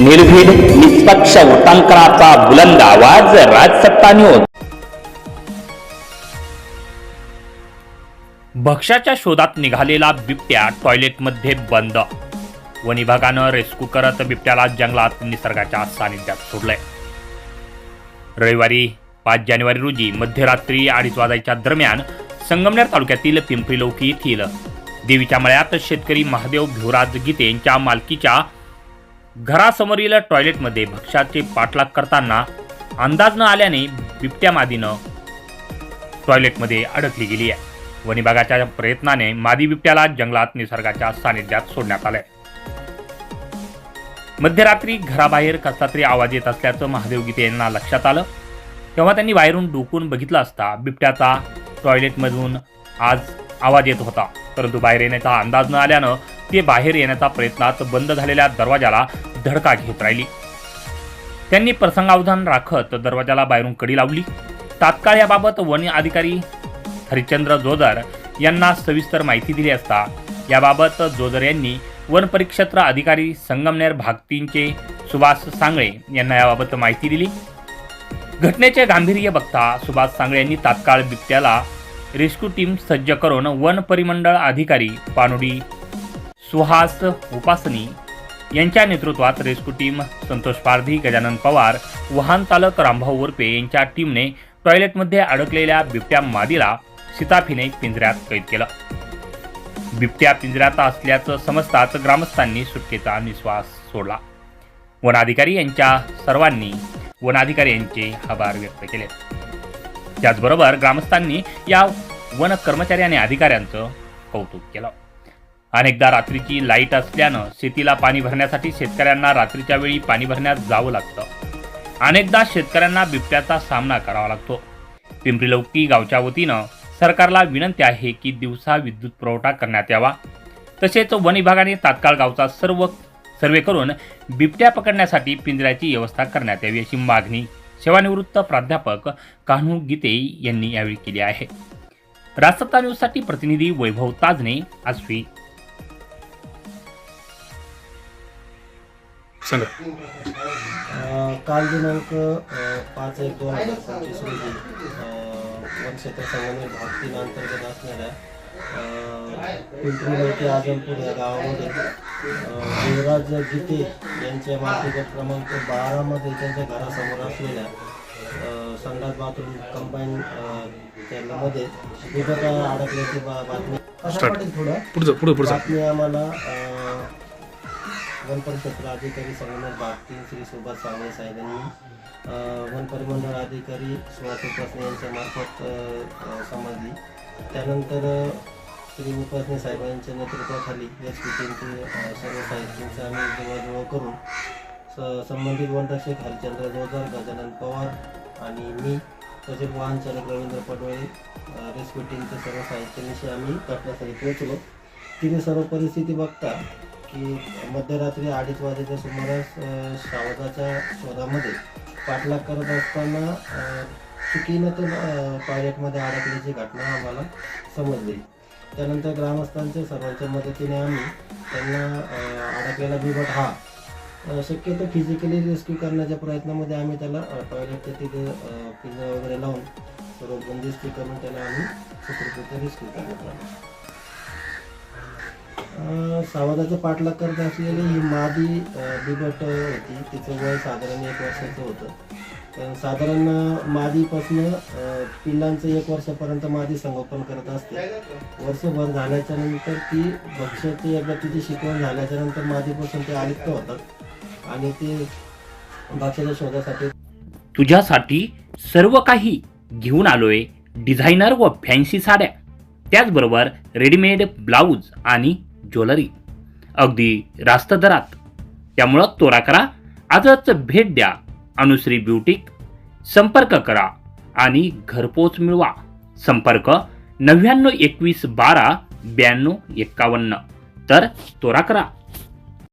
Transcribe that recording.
निर्भीड निष्पक्ष वृत्तांकनाचा बुलंद आवाज राजसत्ता न्यूज भक्ष्याच्या शोधात निघालेला बिबट्या टॉयलेटमध्ये बंद. वन विभागानं रेस्क्यू करत बिबट्याला जंगलात निसर्गाच्या सानिध्यात सोडलंय. रविवारी पाच जानेवारी रोजी मध्यरात्री अडीच वाजायच्या दरम्यान संगमनेर तालुक्यातील पिंपरी लौकी येथील देवीच्या मळ्यात शेतकरी महादेव भिवराज गीते यांच्या मालकीच्या घरासमोरील टॉयलेटमध्ये भक्ष्याचे पाठलाग करताना अंदाज न आल्याने बिबट्या मादीनं टॉयलेटमध्ये अडकली गेली आहे. वनविभागाच्या प्रयत्नाने मादी बिबट्याला जंगलात निसर्गाच्या सानिध्यात सोडण्यात आलंय. मध्यरात्री घराबाहेर कसला तरी आवाज येत असल्याचं महादेव गीते यांना लक्षात आलं. तेव्हा त्यांनी बाहेरून डोकून बघितलं असता बिबट्याचा टॉयलेटमधून आज आवाज येत होता. परंतु बाहेर येण्याचा अंदाज न आल्यानं ते बाहेर येण्याचा प्रयत्नात बंद झालेल्या दरवाजाला धडका घेत राहिली. त्यांनी प्रसंगावधान राखत दरवाजाला बाहेरून कडी लावली. तात्काळ याबाबत वन अधिकारी हरिश्चंद्र जोदर यांना सविस्तर माहिती दिली असता याबाबत जोदर यांनी वन परिक्षेत्र अधिकारी संगमनेर भाग तीनचे सुभाष सांगळे यांना याबाबत माहिती दिली. घटनेचे गांभीर्य बघता सुभाष सांगळे यांनी तात्काळ बिबट्याला रेस्क्यू टीम सज्ज करून वन परिमंडळ अधिकारी पानुडी सुहास उपासनी यांच्या नेतृत्वात रेस्क्यू टीम संतोष पारधी गजानन पवार वाहन चालक रामभाऊ उर्पे यांच्या टीमने टॉयलेटमध्ये अडकलेल्या बिबट्या मादीला सीताफीने पिंजऱ्यात कैद केलं. बिबट्या पिंजऱ्यात असल्याचं समजताच ग्रामस्थांनी सुटकेचा निश्वास सोडला. वनाधिकारी यांच्या सर्वांनी वनाधिकारी यांचे आभार व्यक्त केले. त्याचबरोबर ग्रामस्थांनी या वन कर्मचारी आणि अधिकाऱ्यांचं कौतुक केलं. अनेकदा रात्रीची लाइट असल्यानं शेतीला पाणी भरण्यासाठी शेतकऱ्यांना रात्रीच्या वेळी पाणी भरण्यात जावं लागतं. अनेकदा शेतकऱ्यांना बिबट्याचा सामना करावा लागतो. पिंपरी लौकी गावच्या वतीनं सरकारला विनंती आहे की दिवसा विद्युत पुरवठा करण्यात यावा. तसेच वन विभागाने तात्काळ गावचा सर्व सर्वे करून बिबट्या पकडण्यासाठी पिंजऱ्याची व्यवस्था करण्यात यावी अशी मागणी सेवानिवृत्त प्राध्यापक कान्हू गीते यांनी यावेळी केली आहे. राजसत्ता न्यूजसाठी प्रतिनिधी वैभव ताजने आसवी सांगा. अ, काल दिनांक अ, पाच एक दोन हजार पंचवीस रोजी अ, वन क्षेत्र संगमेर भाग तीन अंतर्गत असणाऱ्या अ, पिंपरी लोके आजमपूर या गावामध्ये अ, देवराज गीते यांच्या मालकीगट क्रमांक बारामध्ये त्यांच्या घरासमोर असलेल्या अ, संडास बाथरूम कंबाईन त्यामध्ये बिबट अडकल्याची बा बातमी. Start. थोडं. पुढचं पुढं पुढचं. बातमी आम्हाला अ, वन अधिकारी संगमेर बाग तीन श्री सुभाष सावळे साहेब यांनी अ, अधिकारी सुभाष उपासने यांच्या मार्फत समजली त्यानंतर श्री उपासने साहेबांच्या नेतृत्वाखाली एस पी टीमचे सर्व साहित्यांचं आम्ही जवळजवळ करून स संबंधित वनरक्षक हरिचंद्र जोजर गजानन पवार आणि मी तसेच वाहन चालक रवींद्र पडवळे रेस्क्यू टीमचे सर्व साहित्यांशी आम्ही घटनास्थळी पोहोचलो. तिथे सर्व परिस्थिती बघता की मध्यरात्री अडीच वाजेच्या सुमारास सावदाच्या शोधामध्ये पाठलाग करत असताना चुकीनं तो टॉयलेटमध्ये अडकल्याची घटना आम्हाला समजली. त्यानंतर ग्रामस्थांच्या सर्वांच्या मदतीने आम्ही त्यांना अडकलेला बिबट हा शक्यतो फिजिकली रेस्क्यू करण्याच्या प्रयत्नामध्ये आम्ही त्याला टॉयलेटच्या तिथे पिंजरा वगैरे लावून सर्व बंदिस्ती करून त्याला आम्ही सुखरूपरित्या रेस्क्यू करण्यात आलो. अ, पाठलाग करत असलेली ही मादी बिबट होती. तिचं वय साधारण एक वर्षाचं होतं. तर साधारण मादीपासनं पिल्लांचं एक वर्षापर्यंत मादी संगोपन करत असते. वर्षभर झाल्याच्यानंतर ती भक्ष्याची एकदा तिची शिकवण झाल्याच्यानंतर मादीपासून ते आलिप्त होतात. आणि ते भक्ष्याच्या शोधासाठी तुझ्यासाठी सर्व काही घेऊन आलोय डिझायनर व फॅन्सी साड्या. त्याचबरोबर रेडीमेड ब्लाऊज आणि ज्वेलरी. अगदी रास्त दरात. त्यामुळं तोरा करा आजच भेट द्या. अनुश्री ब्युटीक संपर्क करा आणि घरपोच मिळवा. संपर्क नव्याण्णव एकवीस बारा ब्याण्णव एक्कावन्न तर तोरा करा.